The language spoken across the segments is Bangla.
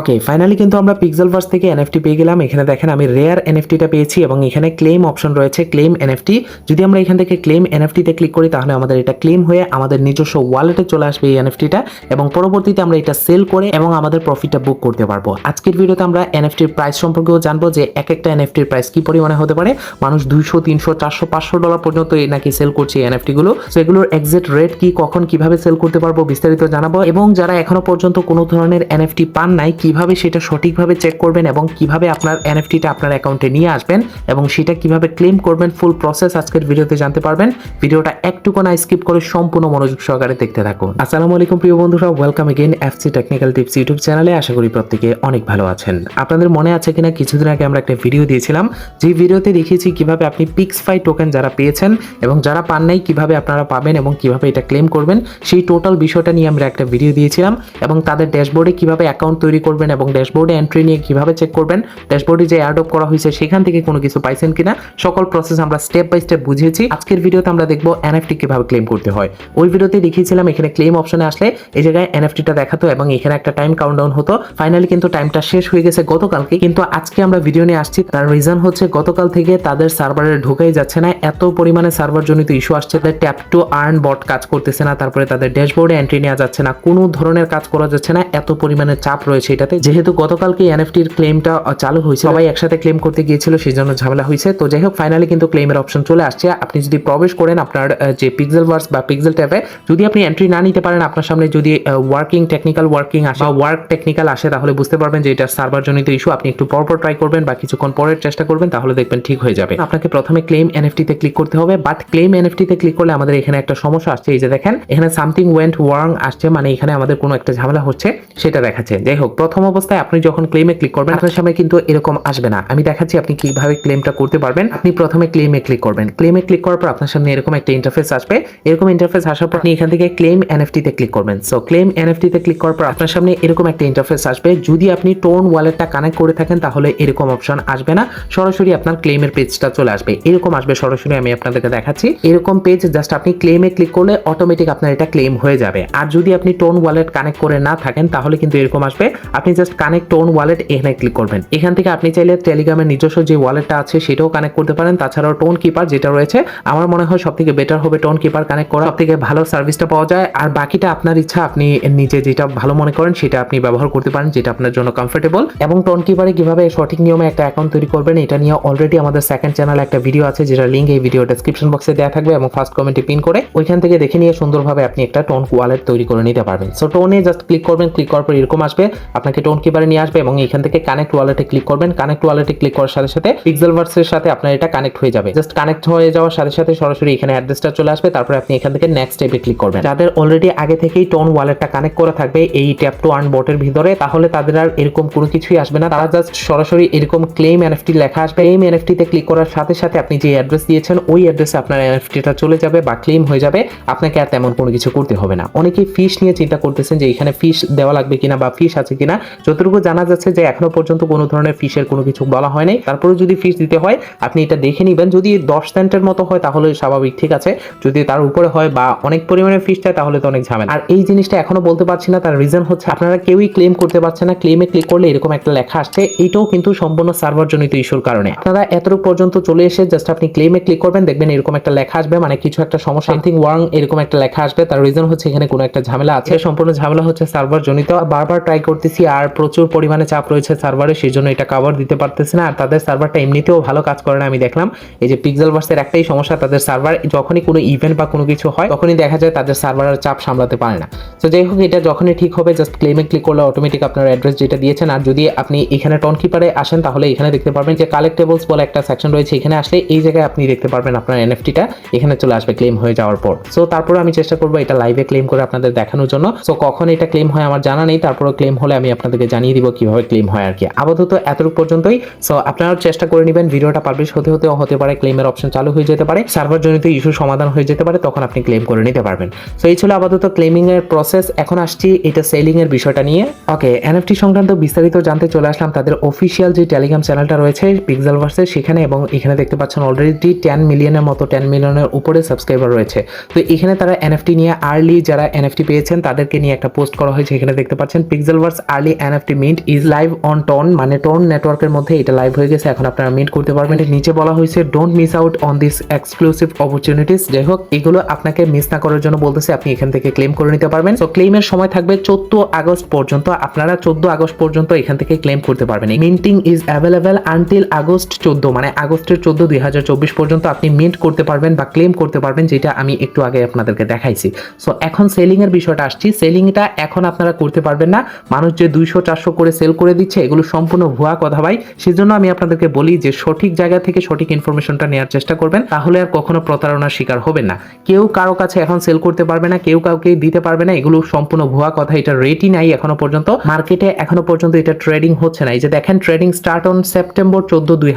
ওকে ফাইনালি কিন্তু আমরা পিক্সেলভার্স থেকে এনএফটি পেয়ে গেলাম। এখানে দেখেন আমি রেয়ার এনএফটিটা পেয়েছি এবং এখানে ক্লেম অপশন রয়েছে ক্লেম এনএফটি যদি আমরা এখান থেকে ক্লেম এনএফটিতে ক্লিক করি, তাহলে আমাদের এটা ক্লেম হয়ে আমাদের নিজস্ব ওয়ালেটে চলে আসবে এই এনএফটিটা এবং পরবর্তীতে আমরা এটা সেল করে এবং আমাদের প্রফিটটা বুক করতে পারব। আজকের ভিডিওতে আমরা এনএফটির প্রাইস সম্পর্কেও জানব যে এক একটা এনএফটির প্রাইস কি পরিমাণে হতে পারে। মানুষ দুইশো, তিনশো, চারশো, পাঁচশো ডলার পর্যন্ত নাকি সেল করছে এই এনএফটি গুলো। তো এগুলোর এক্সাক্ট রেট কি, কখন কীভাবে সেল করতে পারব বিস্তারিত জানাব এবং যারা এখনও পর্যন্ত কোনো ধরনের এনএফটি পান নাই কীভাবে সেটা সঠিকভাবে চেক করবেন এবং কীভাবে আপনার এনএফটিটা আপনার অ্যাকাউন্টে নিয়ে আসবেন এবং সেটা কীভাবে ক্লেম করবেন ফুল প্রসেস আজকের ভিডিওতে জানতে পারবেন। ভিডিওটা একটুকু না স্কিপ করে সম্পূর্ণ মনোযোগ সহকারে দেখতে থাকুন। আসসালামু আলাইকুম, প্রিয় বন্ধুরা। Welcome again FC technical tips YouTube চ্যানেলে আশা করি প্রত্যেকে অনেক ভালো আছেন। আপনাদের মনে আছে কিনা, কিছুদিন আগে আমরা একটা ভিডিও দিয়েছিলাম। যে ভিডিওতে দেখিয়েছি কীভাবে আপনি পিক্স পিক্সফাই টোকেন যারা পেয়েছেন এবং যারা পান নাই, কীভাবে আপনারা পাবেন এবং কীভাবে এটা ক্লেম করবেন, সেই টোটাল বিষয়টা নিয়ে আমরা একটা ভিডিও দিয়েছিলাম এবং তাদের ড্যাশবোর্ডে কীভাবে অ্যাকাউন্ট তৈরি করবেন এবং ড্যাশবোর্ডে এন্ট্রি নিয়ে কীভাবে চেক করবেন? ড্যাশবোর্ডে যে অ্যাড করা হয়েছে, সেখান থেকে কোনো কিছু পাইছেন কিনা? সকল প্রসেস আমরা স্টেপ বাই স্টেপ বুঝিয়েছি। আজকের ভিডিওতে আমরা দেখব এনএফটি কীভাবে ক্লেম করতে হয়। ওই ভিডিওতে দেখিয়েছিলাম এখানে ক্লেম অপশনে আসলে এই জায়গায় এনএফটিটা দেখাতো এবং এখানে একটা টাইম কাউন্টডাউন হতো। ফাইনালি কিন্তু টাইমটা শেষ হয়ে গেছে গতকালকে। কিন্তু আজকে আমরা ভিডিও নিয়ে আসছি। তার রিজন হচ্ছে গতকাল থেকে তাদের সার্ভারে ঢোকাই যাচ্ছে না। এত পরিমাণে সার্ভার জনিত ইস্যু আসছে তাদের ট্যাপ টু আর্ন বট কাজ করতেছে না। তারপরে তাদের ড্যাশবোর্ডে এন্ট্রি নেওয়া যাচ্ছে না। কোনো ধরনের কাজ করা যাচ্ছে না। এত পরিমাণে চাপ রয়েছে এটাতে যেহেতু গতকালকে এনএফটির ক্লেমটা চালু হয়েছে সবাই একসাথে ক্লেম করতে গিয়েছিল সেই জন্য ঝামেলা হয়েছে। তো যাই হোক ফাইনালি কিন্তু ক্লেমের অপশন চলে আসছে। আপনি যদি প্রবেশ করেন আপনার যে পিক্সেল ভার্স বা পিক্সেল ট্যাবে যদি আপনি এন্ট্রি না নিতে পারেন, আপনার সামনে যদি ওয়ার্কিং টেকনিক্যাল ওয়ার্কিং আসে বা ওয়ার্ক টেকনিক্যাল আসে, তাহলে বুঝতে পারবেন যে এটা সার্ভার জনিত ইস্যু আপনি একটু পরপর ট্রাই করবেন বা কিছুক্ষণ পরের চেষ্টা করবেন, তাহলে দেখবেন ঠিক হয়ে যাবে। আপনাকে প্রথমে ক্লেম এনএফটিতে ক্লিক করতে হবে বাট ক্লেম এনএফটিতে ক্লিক করলে আমাদের এখানে একটা সমস্যা আসছে। এই যে দেখেন, এখানে সামথিং ওয়েন্ট ওয়ার্ং আসছে মানে এখানে আমাদের কোনো একটা ঝামেলা হচ্ছে, সেটা দেখাচ্ছে। যাই হোক প্রথম অবস্থায় আপনি যখন ক্লেমে ক্লিক করবেন, আপনার সামনে কিন্তু এরকম আসবে না। আমি দেখাচ্ছি আপনি কীভাবে ক্লেমটা করতে পারবেন। আপনি প্রথমে ক্লেমে ক্লিক করবেন। ক্লেমে ক্লিক করার পর আপনার সামনে এরকম একটা ইন্টারফেস আসবে। এরকম ইন্টারফেস আসার পর আপনি এখান থেকে ক্লেম এনএফটিতে ক্লিক করবেন। সো ক্লেম এনএফটিতে ক্লিক করার পর আপনার সামনে এরকম একটা ইন্টারফেস আসবে। যদি আপনি টোন ওয়ালেটটা কানেক্ট করে থাকেন, তাহলে এরকম অপশন আসবে না। সরাসরি আপনার ক্লেমের পেজটা চলে আসবে। এরকম আসবে। সরাসরি আমি আপনাদেরকে দেখাচ্ছি। এরকম পেজ জাস্ট আপনি ক্লেমে ক্লিক করলে অটোমেটিক আপনার এটা ক্লেম হয়ে যাবে। আর যদি আপনি টোন ওয়ালেট কানেক্ট করে না থাকেন, তাহলে কিন্তু এরকম আসবে। আপনি জাস্ট কানেক্ট টোন ওয়ালেট এখানে ক্লিক করবেন। এখান থেকে আপনি চাইলে টেলিগ্রামের নিজস্ব যে ওয়ালেটটা আছে সেটাও কানেক্ট করতে পারেন। তাছাড়াও টোন কিপার যেটা রয়েছে, আমার মনে হয় সব থেকে বেটার হবে টোন কিপার কানেক্ট করা। সব থেকে ভালো সার্ভিসটা পাওয়া যায়। আর বাকিটা আপনার ইচ্ছা, আপনি নিজে যেটা ভালো মনে করেন সেটা আপনি ব্যবহার করতে পারেন, যেটা আপনার জন্য কমফোর্টেবল এবং টোন কিপারে কীভাবে সঠিক নিয়মে একটা অ্যাকাউন্ট তৈরি করবেন, এটা নিয়ে অলরেডি আমাদের সেকেন্ড চ্যানেল একটা ভিডিও আছে যেটা লিঙ্ক এই ভিডিও ডেসক্রিপশন বক্সে দেওয়া থাকবে এবং ফার্স্ট কমেন্টে পিন করে ওইখান থেকে দেখে নিয়ে সুন্দরভাবে আপনি একটা টোন ওয়ালেট তৈরি করে নিতে পারবেন। সো টোনে জাস্ট ক্লিক করবেন ক্লিক করার পর এরকম আসবে। আপনাকে টোন কিপারে নিয়ে আসবে এবং এখান থেকে কানেক্ট ওয়ালেটে ক্লিক করবেন। কানেক্ট ওয়ালেটে ক্লিক করার সাথে সাথে পিক্সেল ভার্সের সাথে আপনার এটা কানেক্ট হয়ে যাবে। জাস্ট কানেক্ট হয়ে যাওয়ার সাথে সাথে সরাসরি এখানে অ্যাড্রেসটা চলে আসবে। তারপরে আপনি এখান থেকে নেক্সট স্টেপে ক্লিক করবেন। যাদের অলরেডি আগে থেকেই টোন ওয়ালেটটা কানেক্ট করা থাকবে এই ট্যাপ টু আর্ন বটের ভিতরে, তাহলে তাদের আর এরকম কোনো কিছুই আসবে না। তারা জাস্ট সরাসরি এরকম ক্লেম এনএফটি লেখা আসবে। ক্লেম এনএফটিতে ক্লিক করার সাথে সাথে আপনি যে অ্যাড্রেস দিয়েছেন, ওই অ্যাড্রেসে আপনার এনএফটিটা চলে যাবে বা ক্লেম হয়ে যাবে। আপনাকে আর তেমন কোনো কিছু করতে হবে না। অনেকেই ফিস নিয়ে চিন্তা করতেছেন যে এখানে ফিস দেওয়া লাগবে কিনা বা ফিস আছে কিনা। যতটুকু জানা যাচ্ছে যে এখনও পর্যন্ত কোনো ধরনের ফিসের কোনো কিছু বলা হয় নাই। তারপরে যদি ফিস দিতে হয় আপনি এটা দেখে নেবেন। যদি দশ সেন্টের মতো হয় তাহলে স্বাভাবিক ঠিক আছে? যদি তার উপরে হয় বা অনেক পরিমাণে ফিস চায় তাহলে তো অনেক ঝামেলা। আর এই জিনিসটা এখনও বলতে পারছি না। তার রিজন হচ্ছে আপনারা কেউই ক্লেম করতে পারছে না। ক্লেমে ক্লিক করলে এরকম একটা লেখা আসছে। এটাও কিন্তু সম্পূর্ণ সার্ভার জনিত ইস্যুর কারণে। আপনারা এতটুকু পর্যন্ত চলে এসে জাস্ট আপনি ক্লেমে ক্লিক করবেন দেখবেন এরকম একটা লেখা আসবে। মানে কিছু একটা সমস্যা সামথিং ওয়াং এরকম একটা লেখা আসবে। তার রিজন হচ্ছে এখানে কোনো একটা ঝামেলা আছে। সম্পূর্ণ ঝামেলা হচ্ছে সার্ভার জনিত বারবার ট্রাই করতেছি আর প্রচুর পরিমাণে চাপ রয়েছে সার্ভারে, সেই জন্য এটা কভার দিতে পারতেছে না। আর তাদের সার্ভারটা এমনিতেও ভালো কাজ করে না, আমি দেখলাম। এই যে পিক্সেল ভার্সের একটাই সমস্যা, তাদের সার্ভার যখনই কোনো ইভেন্ট বা কোনো কিছু হয়, তখনই দেখা যায় তাদের সার্ভারের চাপ সামলাতে পারে না। তো যাই হোক, এটা যখনই ঠিক হবে জাস্ট ক্লেমে ক্লিক করলে অটোমেটিক আপনার অ্যাড্রেস যেটা দিয়েছেন। আর যদি আপনি এখানে টন কিপারে আসেন, তাহলে এখানে দেখতে পারবেন যে কালেক্টেবলস বলে একটা সেকশন রয়েছে। এখানে আসলে এই জায়গায় আপনি দেখতে পারবেন আপনার এনএফটিটা এখানে চলে আসবে ক্লেম হয়ে যাওয়ার পর। সো তারপরে আমি চেষ্টা করব এটা লাইভে ক্লেম করে আপনাদের দেখানোর জন্য। সো কখন এটা ক্লেম হয় আমার জানা নেই। তারপরে ক্লেম হলে আমি আপনাদেরকে জানিয়ে দিব কীভাবে ক্লেম হয় আর কি। আপাতত এতটুকু পর্যন্তই। সো আপনারা চেষ্টা করে নেবেন, ভিডিওটা পাবলিশ হতে হতে হতে পারে ক্লেমের অপশন চালু হয়ে যেতে পারে। সার্ভার জনিত ইস্যু সমাধান হয়ে যেতে পারে, তখন আপনি ক্লেম করে নিতে পারবেন। সো এই ছিল আপাতত ক্লেমিং এর প্রসেস এখন আসছি এটা সেলিং এর বিষয়টা নিয়ে। ওকে এনএফটি সংক্রান্ত বিস্তারিত জানতে চলে আসলাম তাদের অফিসিয়াল যে টেলিগ্রাম চ্যানেলটা রয়েছে পিক্সেল ভার্সের সেখানে এবং এখানে দেখতে পাচ্ছেন অলরেডি টেন মিলিয়নের মতো টেন মিলিয়নের উপরে সাবস্ক্রাইবার রয়েছে। তো এখানে তারা এনএফটি নিয়ে আর্লি যারা এনএফটি পেয়েছেন, তাদেরকে নিয়ে একটা পোস্ট করা হয়েছে। এখানে দেখতে পাচ্ছেন pixel verse early NFT mint is live on ton মানে টোন নেটওয়ার্কের মধ্যে এটা লাইভ হয়ে গেছে, এখন আপনারা মিন্ট করতে পারবেন। নিচে বলা হয়েছে don't miss out on this exclusive opportunities যাই হোক, এগুলো আপনাকে মিস না করার জন্য বলতেছে, আপনি এখান থেকে ক্লেম করে নিতে পারবেন। তো ক্লেমের সময় থাকবে চোদ্দ আগস্ট পর্যন্ত, আপনারা চোদ্দ আগস্ট পর্যন্ত এখান থেকে ক্লেম করতে পারবেন। Minting is available until August চোদ্দ মানে আগস্টের চোদ্দ দুই হাজার চব্বিশ পর্যন্ত আপনি মিন্ট করতে পারবেন বা ক্লেম করতে পারবেন, যেটা আমি একটু আগে আপনাদেরকে দেখাইছি। সো এখন সেলিং এর বিষয়টা আসছি। সেলিংটা এখন আপনারা করতে পারবেন না। মানুষ যে দুইশো, চারশো করে সেল করে দিচ্ছে, এগুলো সম্পূর্ণ ভুয়া কথা ভাই। সেজন্য আমি আপনাদেরকে বলি যে সঠিক জায়গা থেকে সঠিক ইনফরমেশনটা নেওয়ার চেষ্টা করবেন, তাহলে আর কখনো প্রতারণার শিকার হবেন না। কেউ কারও কাছে এখন সেল করতে পারবে না, কেউ কাউকে দিতে পারবে না, এগুলো সম্পূর্ণ ভুয়া কথা, এটা রেটই নাই এখনও পর্যন্ত। মার্কেটে এখনও পর্যন্ত এটা ট্রেডিং হচ্ছে না। এই যে দেখেন ট্রেডিং স্টার্ট অন সেপ্টেম্বর চোদ্দ, দুই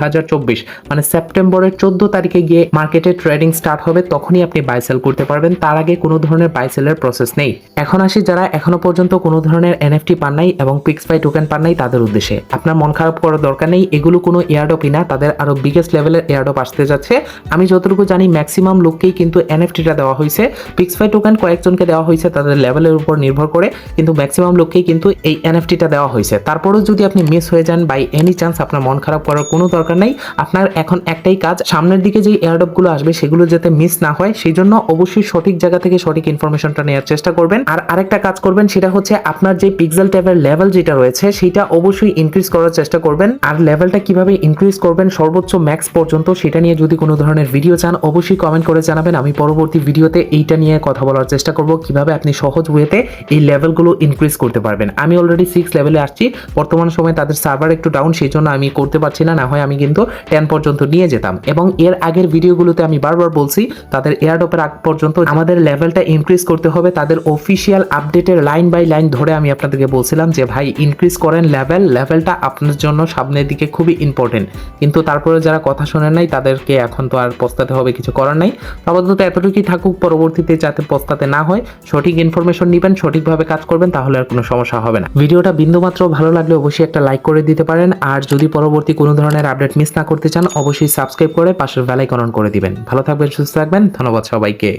মানে সেপ্টেম্বরের চোদ্দ তারিখে গিয়ে মার্কেটে ট্রেডিং স্টার্ট হবে, তখনই আপনি বাই সেল করতে পারবেন। তার আগে কোনো ধরনের বাই সেলের প্রসেস নেই। এখন আসি যারা এখনও পর্যন্ত কোনো ধরনের এনএফটি পান নাই এবং পিক্স বাই টোকেন পান নাই তাদের উদ্দেশ্যে। আপনার মন খারাপ করার দরকার নেই, এগুলো কোনো এয়ারডপই না, তাদের আরও বিগেস্ট লেভেলের এয়ারডপ আসতে যাচ্ছে। আমি যতটুকু জানি ম্যাক্সিমাম লোককেই কিন্তু এনএফটিটা দেওয়া হয়েছে। পিক্স বাই টোকেন কয়েকজনকে দেওয়া হয়েছে তাদের লেভেলের উপর নির্ভর করে, কিন্তু ম্যাক্সিমাম লোককেই কিন্তু এই এনএফটিটা দেওয়া হয়েছে। তারপরেও যদি আপনি মিস হয়ে যান বাই এনি চান্স আপনার মন খারাপ করার কোনো দরকার নেই। আপনার এখন একটাই কাজ, সামনের দিকে যে এয়ারডপগুলো আসবে, সেগুলো যাতে মিস না হয় সেই জন্য অবশ্যই সঠিক জায়গা থেকে সঠিক ইনফরমেশনটা নেওয়ার চেষ্টা করবেন। আর আরেকটা কাজ করবেন, সেটা হচ্ছে আপনার যে পিক্সেল ট্যাবের লেভেল যেটা রয়েছে সেটা অবশ্যই ইনক্রিজ করার চেষ্টা করবেন। আর লেভেলটা কীভাবে ইনক্রিজ করবেন, সর্বোচ্চ ম্যাক্স পর্যন্ত, সেটা নিয়ে যদি কোনো ধরনের ভিডিও চান, অবশ্যই কমেন্ট করে জানাবেন। আমি পরবর্তী ভিডিওতে এইটা নিয়ে কথা বলার চেষ্টা করব, কীভাবে আপনি সহজ ওয়েতে এই লেভেলগুলো ইনক্রিজ করতে পারবেন। আমি অলরেডি সিক্স লেভেলে আসছি, বর্তমান সময়ে তাদের সার্ভার একটু ডাউন সেই জন্য আমি করতে পারছি না না হয় আমি কিন্তু টেন পর্যন্ত নিয়ে যেতাম। এবং এর আগের ভিডিওগুলোতে আমি বারবার বলছি, তাদের এয়ারডপের আগ পর্যন্ত আমাদের লেভেলটা ইনক্রিজ করতে হবে, তাদের অফিসিয়াল আপডেটের লাইন বাই লাইন ধরে আমি আপনাদেরকে বলছিলাম যে ভাই ইনক্রিজ করেন লেভেল লেভেলটা আপনার জন্য সামনের দিকে খুবই ইম্পর্টেন্ট কিন্তু তারপরে যারা কথা শোনেন নাই, তাদেরকে এখন তো আর পস্তাতে হবে, কিছু করার নাই। আপাতত এতটুকুই থাকুক, পরবর্তীতে যাতে পস্তাতে না হয়, সঠিক ইনফরমেশন নেবেন, সঠিকভাবে কাজ করবেন, তাহলে আর কোনো সমস্যা হবে না। ভিডিওটা বিন্দুমাত্র ভালো লাগলে অবশ্যই একটা লাইক করে দিতে পারেন, আর যদি পরবর্তী কোনো ধরনের আপডেট মিস না করতে চান, অবশ্যই সাবস্ক্রাইব করে পাশের বেলাইকন অন করে দিবেন। ভালো থাকবেন, সুস্থ থাকবেন, ধন্যবাদ সবাইকে।